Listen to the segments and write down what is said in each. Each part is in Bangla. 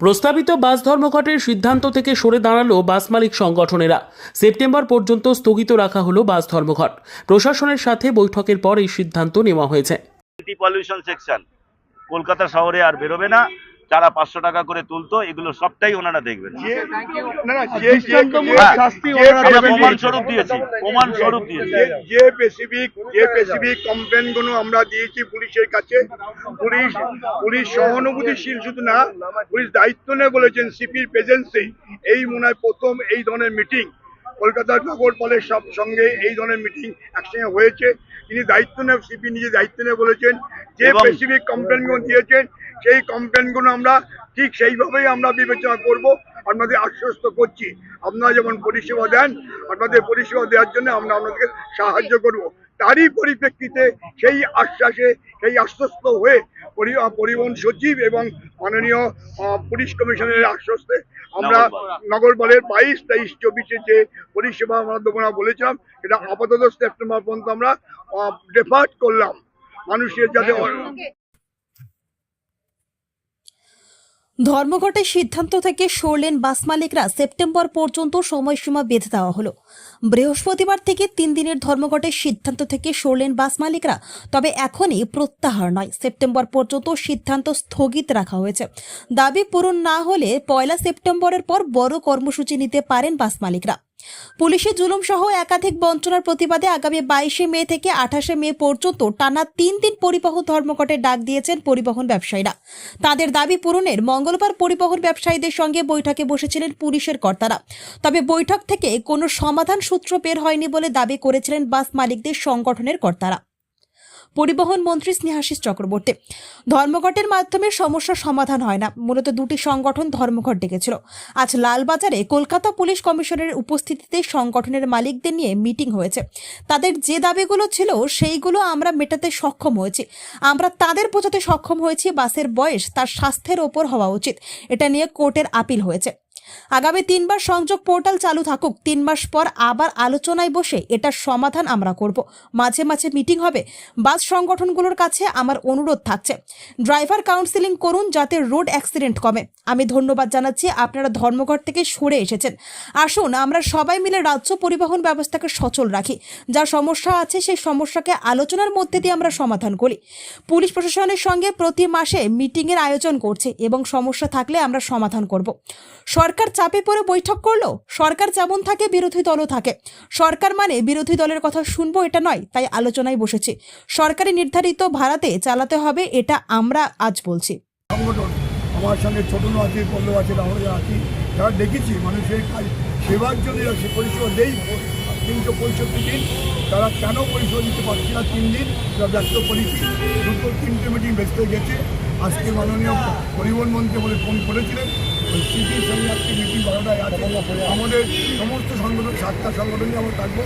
প্রস্তাবিত বাস ধর্মঘটের সিদ্ধান্ত থেকে সরে দাঁড়াল বাস মালিক সংগঠনেরা। সেপ্টেম্বর পর্যন্ত স্থগিত রাখা হলো বাস ধর্মঘট। প্রশাসনের সাথে বৈঠকের পর এই সিদ্ধান্ত নেওয়া হয়েছে। পলিউশন সেকশন কলকাতা শহরে আর বেরোবে না। যারা পাঁচশো টাকা করে তুলতো এগুলো সবটাই ওনারা দেখবেন। প্রমাণ স্বরূপ দিয়েছি প্রমাণ স্বরূপ দিয়েছি যে- যে স্পেসিফিক যে স্পেসিফিক কমপ্লেনগুলো আমরা দিয়েছি পুলিশের কাছে। পুলিশ পুলিশ সহানুভূতিশীল শুধু না পুলিশ দায়িত্ব নিয়ে বলেছেন সিপির প্রেজেন্সে। এই মনে হয় প্রথম এই ধরনের মিটিং। কলকাতার নগরপালের সব সঙ্গে এই ধরনের মিটিং একসঙ্গে হয়েছে। তিনি দায়িত্ব নিয়ে সিপি নিজে দায়িত্ব নিয়ে বলেছেন যে স্পেসিফিক কমপ্লেনগুলো দিয়েছেন সেই কমপ্লেনগুলো আমরা ঠিক সেইভাবেই আমরা বিবেচনা করব আপনাদের আশ্বস্ত করছি আপনারা যেমন পরিষেবা দেন আপনাদের পরিষেবা দেওয়ার জন্য আমরা আপনাদেরকে সাহায্য করব তারই পরিপ্রেক্ষিতে সেই আশ্বাসে সেই আশ্বস্ত হয়ে পরিবহন সচিব এবং মাননীয় পুলিশ কমিশনের আশ্বস্তে আমরা নগরপাল। নগরপালের বাইশ তেইশ চব্বিশে যে পরিষেবা আমরা দেবো না বলেছিলাম এটা আপাতত সেপ্টেম্বর পর্যন্ত আমরা ডেফার্ট করলাম মানুষের যাতে ধর্মঘটের সিদ্ধান্ত থেকে সরলেন বাস মালিকরা সেপ্টেম্বর পর্যন্ত সময়সীমা বেঁধে দেওয়া হলো। বৃহস্পতিবার থেকে তিন দিনের ধর্মঘটের সিদ্ধান্ত থেকে সরলেন বাস মালিকরা, তবে এখনই প্রত্যাহার নয়। সেপ্টেম্বর পর্যন্ত সিদ্ধান্ত স্থগিত রাখা হয়েছে। দাবি পূরণ না হলে পয়লা সেপ্টেম্বরের পর বড় কর্মসূচি নিতে পারেন বাস মালিকরা। পুলিশের জুলুম সহ একাধিক বঞ্চনার প্রতিবাদে আগামী বাইশে মে থেকে আঠাশে মে পর্যন্ত টানা তিন দিন পরিবহন ধর্মঘটের ডাক দিয়েছেন পরিবহন ব্যবসায়ীরা। তাদের দাবি পূরণের মঙ্গলবার পরিবহন ব্যবসায়ীদের সঙ্গে বৈঠকে বসেছিলেন পুলিশের কর্তারা। তবে বৈঠক থেকে কোনো সমাধান সূত্র বের হয়নি বলে দাবি করেছিলেন বাস মালিকদের সংগঠনের কর্তারা। পরিবহন মন্ত্রী স্নেহাশিস চক্রবর্তী। ধর্মঘটের মাধ্যমে সমস্যার সমাধান হয় না। মূলত দুটি সংগঠন ধর্মঘট ডেকেছিল। আজ লালবাজারে কলকাতা পুলিশ কমিশনের উপস্থিতিতে সংগঠনের মালিকদের নিয়ে মিটিং হয়েছে। তাদের যে দাবিগুলো ছিল, সেইগুলো আমরা মেটাতে সক্ষম হয়েছি। আমরা তাদের বোঝাতে সক্ষম হয়েছি বাসের বয়স, তার স্বাস্থ্যের ওপর হওয়া উচিত। এটা নিয়ে কোর্টের আপিল হয়েছে। আগামী তিনবার সংযোগ পোর্টাল চালু থাকুক, তিন মাস পর আবার আলোচনায় বসে এটার সমাধান আমরা করব। মাঝে মাঝে মিটিং হবে। বাস সংগঠনগুলোর কাছে আমার অনুরোধ থাকছে। ড্রাইভার কাউন্সিলিং করুন যাতে রোড অ্যাক্সিডেন্ট কমে। আমি ধন্যবাদ জানাচ্ছি, আপনারা ধর্মঘট থেকে সরে এসেছেন। আসুন, আমরা সবাই মিলে রাজ্য পরিবহন ব্যবস্থাকে সচল রাখি। যা সমস্যা আছে, সেই সমস্যাকে আলোচনার মধ্যে দিয়ে আমরা সমাধান করি। পুলিশ প্রশাসনের সঙ্গে প্রতি মাসে মিটিংয়ের আয়োজন করছে এবং সমস্যা থাকলে আমরা সমাধান করব। সরকার চাপে পড়ে বৈঠক করল? সরকার যেমন থাকে, বিরোধী দলও থাকে। সরকার মানে বিরোধী দলের কথা শুনব এটা নয়, তাই আলোচনায় বসেছি। সরকারি নির্ধারিত ভাড়াতে চালাতে হবে এটা আমরা আজ বলছি। সংগঠন, আমার সঙ্গে ছোটনও আছে পল্লব আছে, রাহুল আছি যারা দেখেছি মানুষের কাজ সেবার জন্য সে পরিষেবা দেই, তিনশো পঁয়ষট্টি দিন, তারা কেন পরিষেবা দিতে পারছে না তিন দিন? তারা ব্যস্ত করেছি দুটো তিনটে মিটিং ব্যস্ত গেছে। আজকে মাননীয় পরিবহন মন্ত্রী বলে ফোন করেছিলেন। সঙ্গে আজকে মিটিং বারোটায় আছে। আমাদের সমস্ত সংগঠন সাতটা সংগঠনই আমরা থাকব।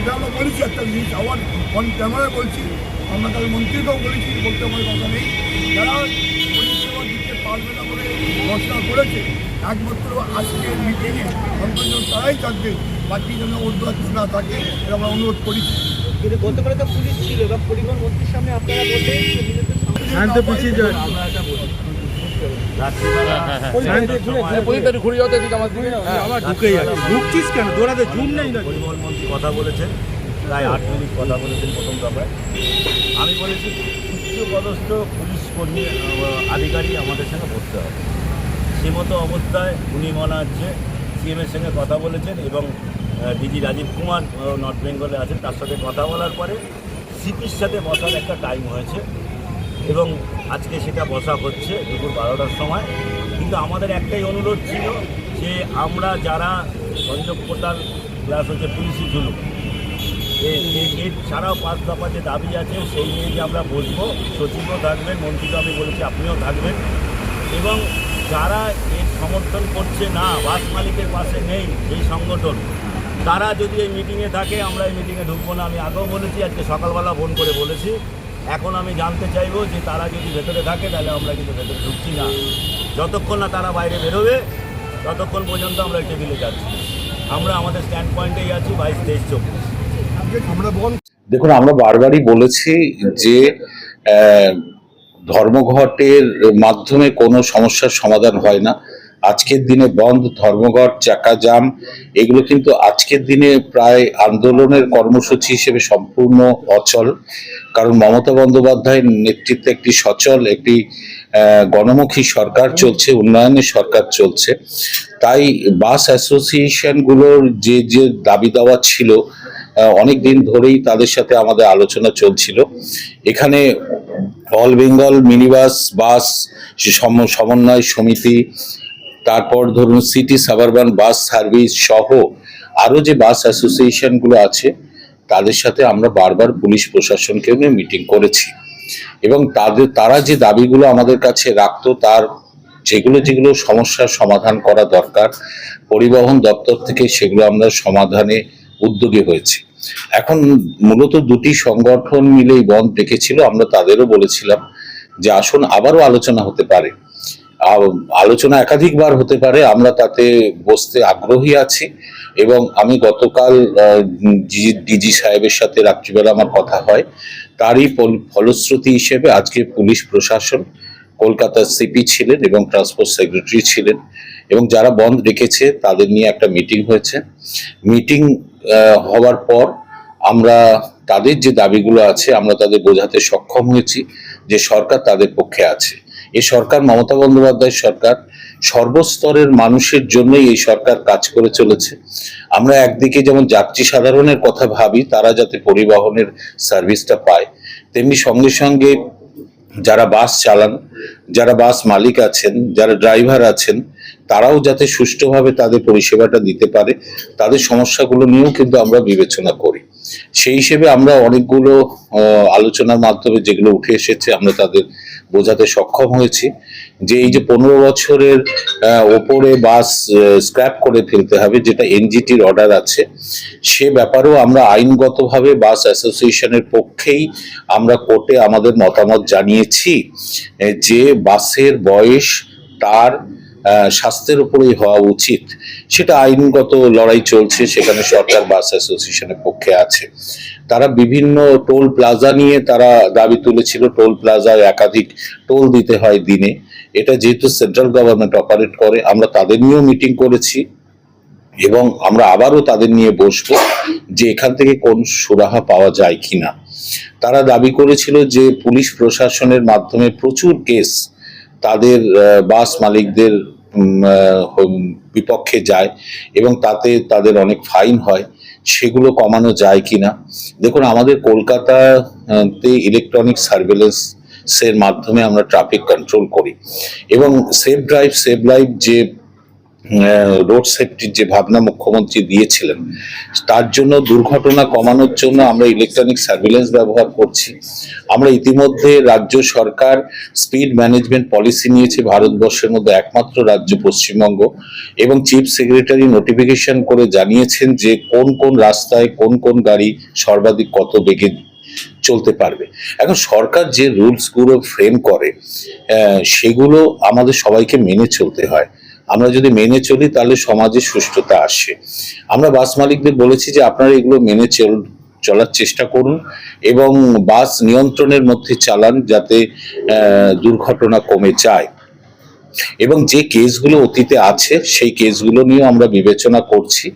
এটা আমরা বলেছি একটা জিনিস আবার অন ক্যামেরায় বলছি। আমরা তাদের মন্ত্রীকেও বলেছি বলতে আমার কথা নেই। যারা পরিষেবা দিতে পারবে না বলে ঘোষণা করেছে একমাত্র আজকের মিটিংয়ে অন্তত তারাই থাকবে। বাকি যেন অর্ধ না থাকে এটা আমরা অনুরোধ করেছি। কিন্তু গতকালে তো পুলিশ ছিল বা পরিবহন মন্ত্রীর সামনে আপনারা বললেন কথা বলেছেন প্রায় আট মিনিট কথা বলেছেন প্রথম আমি বলেছি পুলিশ কর্মী আমাদের হবে মতো অবস্থায় উনি সিএমের সঙ্গে কথা বলেছেন এবং ডিজি রাজীব কুমার নর্থ বেঙ্গলে আছেন তার সাথে কথা বলার পরে সিপির সাথে বসার একটা টাইম হয়েছে এবং আজকে সেটা বসা হচ্ছে দুপুর বারোটার সময়। কিন্তু আমাদের একটাই অনুরোধ ছিল যে আমরা যারা সংযোগ পোর্টাল প্লাস হচ্ছে পুলিশি জুলুম এর ছাড়াও পাঁচ দফা যে দাবি আছে সেই নিয়ে যে আমরা বসবো, সচিবও থাকবেন মন্ত্রীকে আমি বলেছি, আপনিও থাকবেন। এবং যারা এর সমর্থন করছে না, বাস মালিকের পাশে নেই এই সংগঠন, তারা যদি এই মিটিংয়ে থাকে, আমরা এই মিটিংয়ে ঢুকবো না। আমি আগেও বলেছি, আজকে সকালবেলা ফোন করে বলেছি। এখন আমি জানতে চাইব যে তারা যদি ভেতরে থাকে, তাহলে আমরা কিন্তু ভেতরে ঢুকছি না। যতক্ষণ না তারা বাইরে বেরোবে, ততক্ষণ পর্যন্ত আমরা টেবিলে যাচ্ছি। আমরা আমাদের স্ট্যান্ড পয়েন্টেই আছি, বাইশ, তেইশ, চব্বিশ। আমরা দেখুন, আমরা বারবারই বলেছি যে ধর্মঘটের মাধ্যমে কোনো সমস্যার সমাধান হয় না। আজকের দিনে বন্ধ, ধর্মঘট চাকা জাম এগুলো কিন্তু আজকের দিনে প্রায় আন্দোলনের কর্মসূচি হিসেবে সম্পূর্ণ অচল। কারণ মমতা বন্দ্যোপাধ্যায়ের নেতৃত্বে একটি সচল, একটি গণমুখী সরকার চলছে উন্নয়নের সরকার চলছে। তাই বাস অ্যাসোসিয়েশনগুলোর যে যে দাবি দাওয়া ছিল অনেক দিন ধরেই তাদের সাথে আমাদের আলোচনা চলছিল। এখানে অল বেঙ্গল মিনিবাস, বাস, সম- সমন্বয় সমিতি তারপর ধরুন সিটি সাবারবান বাস সার্ভিস সহ আরও যে বাস অ্যাসোসিয়েশনগুলো আছে, তাদের সাথে আমরা বারবার পুলিশ প্রশাসনকে নিয়ে মিটিং করেছি। এবং তাদের, তারা যে দাবিগুলো আমাদের কাছে রাখতো, তার যেগুলো যেগুলো সমস্যার সমাধান করা দরকার, পরিবহন দপ্তর থেকে সেগুলো আমরা সমাধানে উদ্যোগী হয়েছি। এখন মূলত দুটি সংগঠন মিলে এই বন্ধ ডেকেছিল, আমরা তাদেরও বলেছিলাম যে আসুন আবারও আলোচনা হতে পারে। আলোচনা একাধিকবার হতে পারে, আমরা তাতে বসতে আগ্রহী আছি। এবং আমি গতকাল ডিজি সাহেবের সাথে রাত্রিবেলা আমার কথা হয়। তারই ফলশ্রুতি হিসেবে আজকে পুলিশ প্রশাসন কলকাতার সিপি ছিলেন এবং ট্রান্সপোর্ট সেক্রেটারি ছিলেন। এবং যারা বন্ধ রেখেছে, তাদের নিয়ে একটা মিটিং হয়েছে। মিটিং হওয়ার পর আমরা তাদের যে দাবিগুলো আছে, আমরা তাদের বোঝাতে সক্ষম হয়েছি যে সরকার তাদের পক্ষে আছে। এই সরকার মমতা বন্দ্যোপাধ্যায় সরকার সর্বস্তরের মানুষের জন্যই এই সরকার কাজ করে চলেছে। আমরা একদিকে যেমন যাত্রী সাধারণের কথা ভাবি, তারা যাতে পরিবহনের সার্ভিসটা পায়, তেমনি সঙ্গে সঙ্গে যারা বাস চালান, যারা বাস মালিক আছেন, যারা ড্রাইভার আছেন, তারাও যাতে সুষ্ঠুভাবে তাদের পরিষেবাটা দিতে পারে, তাদের সমস্যাগুলো নিয়েও কিন্তু আমরা বিবেচনা করি। সেই হিসেবে আমরা অনেকগুলো আলোচনার মাধ্যমে যেগুলো উঠে এসেছে, আমরা তাদের বোঝাতে সক্ষম হয়েছি যে এই যে পনেরো বছরের ওপরে বাস স্ক্র্যাপ করে ফেলতে হবে যেটা এনজিটির অর্ডার আছে, সে ব্যাপারেও আমরা আইনগতভাবে বাস অ্যাসোসিয়েশনের পক্ষেই আমরা কোর্টে আমাদের মতামত জানিয়েছি যে বাসের বয়স তার স্বাস্থ্যের উপরেই হওয়া উচিত। সেটা আইনগত লড়াই চলছে, সেখানে সরকার বাস অ্যাসোসিয়েশনের পক্ষে আছে। তারা বিভিন্ন টোল প্লাজা নিয়ে তারা দাবি তুলেছিল টোল প্লাজায় একাধিক টোল দিতে হয় দিনে। এটা যেহেতু সেন্ট্রাল গভর্নমেন্ট অপারেট করে, আমরা তাদের নিয়েও মিটিং করেছি এবং আমরা আবারও তাদের নিয়ে বসবো যে এখান থেকে কোন সুরাহা পাওয়া যায় কিনা। তারা দাবি করেছিল যে পুলিশ প্রশাসনের মাধ্যমে প্রচুর কেস তাদের বাস মালিকদের বিপক্ষে যায় এবং তাতে তাদের অনেক ফাইন হয়, সেগুলো কমানো যায় কি না দেখুন, আমাদের কলকাতাতে ইলেকট্রনিক সার্ভেলেন্স এর মাধ্যমে আমরা ট্রাফিক কন্ট্রোল করি এবং সেফ ড্রাইভ সেভ লাইফ যে রোড সেফটির যে ভাবনা মুখ্যমন্ত্রী দিয়েছিলেন, তার জন্য দুর্ঘটনা কমানোর জন্য আমরা ইলেকট্রনিক সার্ভিলেন্স ব্যবহার করছি। আমরা ইতিমধ্যে রাজ্য সরকার স্পিড ম্যানেজমেন্ট পলিসি নিয়েছে ভারতবর্ষের মধ্যে একমাত্র রাজ্য পশ্চিমবঙ্গ এবং চিফ সেক্রেটারি নোটিফিকেশন করে জানিয়েছেন যে কোন কোন রাস্তায় কোন কোন গাড়ি সর্বাধিক কত বেগে চলতে পারবে। এখন সরকার যে রুলসগুলো ফ্রেম করে সেগুলো আমাদের সবাইকে মেনে চলতে হয়। আমরা যদি মেনে চলি, তাহলে সমাজে সুষ্ঠুতা আসে। আমরা বাস মালিকদের বলেছি যে, আপনারা এগুলো মেনে চল, চলার চেষ্টা করুন এবং বাস নিয়ন্ত্রণের মধ্যে চালান যাতে দুর্ঘটনা কমে যায়। এবং যে কেসগুলো অতীতে আছে, সেই কেসগুলো নিয়েও আমরা বিবেচনা করছি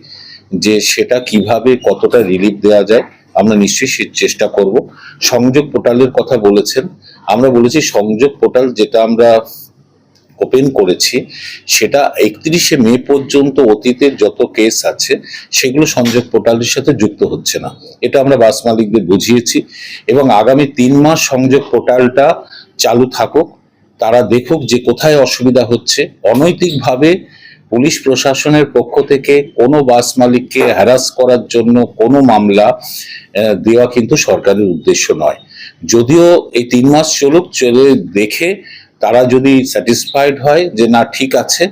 যে, সেটা কীভাবে কতটা রিলিফ দেওয়া যায়। আমরা নিশ্চয়ই সে চেষ্টা করব। সংযোগ পোর্টালের কথা বলেছেন। আমরা বলেছি সংযোগ পোর্টাল, যেটা আমরা ওপেন করেছি, সেটা একত্রিশে মে পর্যন্ত অতীতের যত কেস আছে, সেগুলো সংযোগ পোর্টালের সাথে যুক্ত হচ্ছে না। এটা আমরা বাস মালিকদের বুঝিয়েছি এবং আগামী তিন মাস সংযোগ পোর্টালটা চালু থাকুক, তারা দেখুক যে কোথায় অসুবিধা হচ্ছে। অনৈতিকভাবে পুলিশ প্রশাসনের পক্ষ থেকে কোনো বাস মালিককে হ্যারাস করার জন্য কোনো মামলা দেওয়া কিন্তু সরকারের উদ্দেশ্য নয়। যদিও এই তিন মাস চলুক, চলে দেখে তারা যদি স্যাটিসফাইড হয় যে না, ঠিক আছে,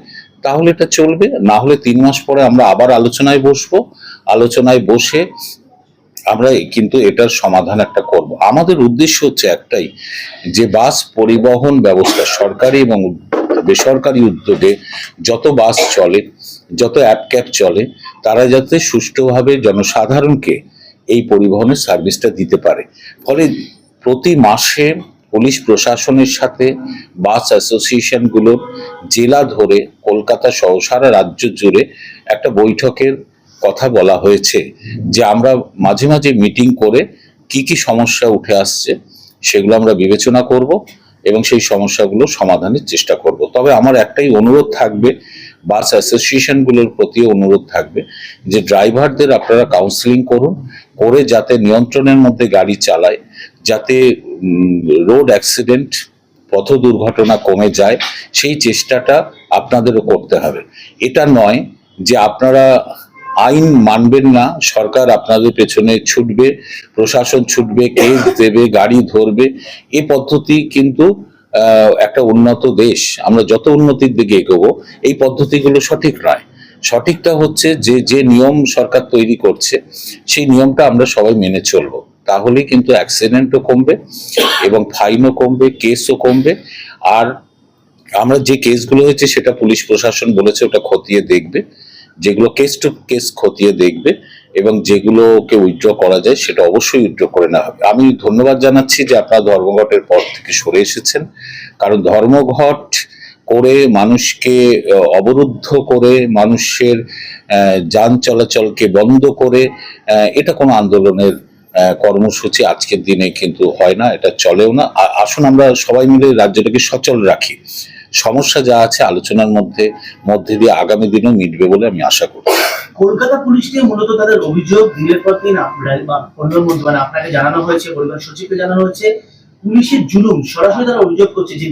তাহলে এটা চলবে। না হলে তিন মাস পরে আমরা আবার আলোচনায় বসবো। আলোচনায় বসে আমরা কিন্তু এটার সমাধান একটা করব। আমাদের উদ্দেশ্য হচ্ছে একটাই, যে বাস পরিবহন ব্যবস্থা সরকারি এবং বেসরকারি উদ্যোগে যত বাস চলে, যত অ্যাপ ক্যাব চলে, তারা যাতে সুষ্ঠুভাবে জনসাধারণকে এই পরিবহনের সার্ভিসটা দিতে পারে। ফলে প্রতি মাসে পুলিশ প্রশাসনের সাথে বাস অ্যাসোসিয়েশনগুলোর জেলা ধরে কলকাতা সহ সারা রাজ্য জুড়ে একটা বৈঠকের কথা বলা হয়েছে যে আমরা মাঝে মাঝে মিটিং করে কি কি সমস্যা উঠে আসছে সেগুলো আমরা বিবেচনা করব এবং সেই সমস্যাগুলো সমাধানের চেষ্টা করব। তবে আমার একটাই অনুরোধ থাকবে, বাস অ্যাসোসিয়েশনগুলোর প্রতি অনুরোধ থাকবে যে ড্রাইভারদের আপনারা কাউন্সিলিং করুন, করে যাতে নিয়ন্ত্রণের মধ্যে গাড়ি চালায়। যাতে রোড অ্যাক্সিডেন্ট, পথ দুর্ঘটনা কমে যায়, সেই চেষ্টাটা আপনাদেরও করতে হবে। এটা নয় যে আপনারা আইন মানবেন না, সরকার আপনাদের পেছনে ছুটবে, প্রশাসন ছুটবে, কেস দেবে, গাড়ি ধরবে। এ পদ্ধতি কিন্তু একটা উন্নত দেশ। আমরা যত উন্নতির দিকে এগোবো, এই পদ্ধতিগুলো সঠিক নয়। সঠিকটা হচ্ছে যে যে নিয়ম সরকার তৈরি করছে, সেই নিয়মটা আমরা সবাই মেনে চলবো। তাহলেই কিন্তু অ্যাক্সিডেন্টও কমবে এবং ফাইনও কমবে কেসও কমবে। আর আমরা যে কেসগুলো হয়েছে সেটা পুলিশ প্রশাসন বলেছে ওটা খতিয়ে দেখবে, যেগুলো কেস টু কেস খতিয়ে দেখবে এবং যেগুলোকে উইথড্র করা যায় সেটা অবশ্যই উইথড্র করে নেওয়া হবে। আমি ধন্যবাদ জানাচ্ছি যে আপনারা ধর্মঘটের পর থেকে সরে এসেছেন, কারণ ধর্মঘট করে মানুষকে অবরুদ্ধ করে মানুষের যান চলাচলকে বন্ধ করে এটা কোনো আন্দোলনের কর্মসূচি আজকের দিনে কিন্তু হয় না, এটা চলেও না। আসুন আমরা সবাই মিলে রাজ্যটাকে সচল রাখি। সমস্যা যা আছে আলোচনার মধ্যে মধ্যে দিয়ে আগামী দিনেও মিটবে বলে আমি আশা করি কলকাতা পুলিশকে মূলত তাদের অভিযোগ, দিনের পর দিন মানে আপনাকে জানানো হয়েছে, পরিবহন সচিবকে জানানো হয়েছে, পুলিশের জুলুম, সরাসরি তারা অভিযোগ করছে যে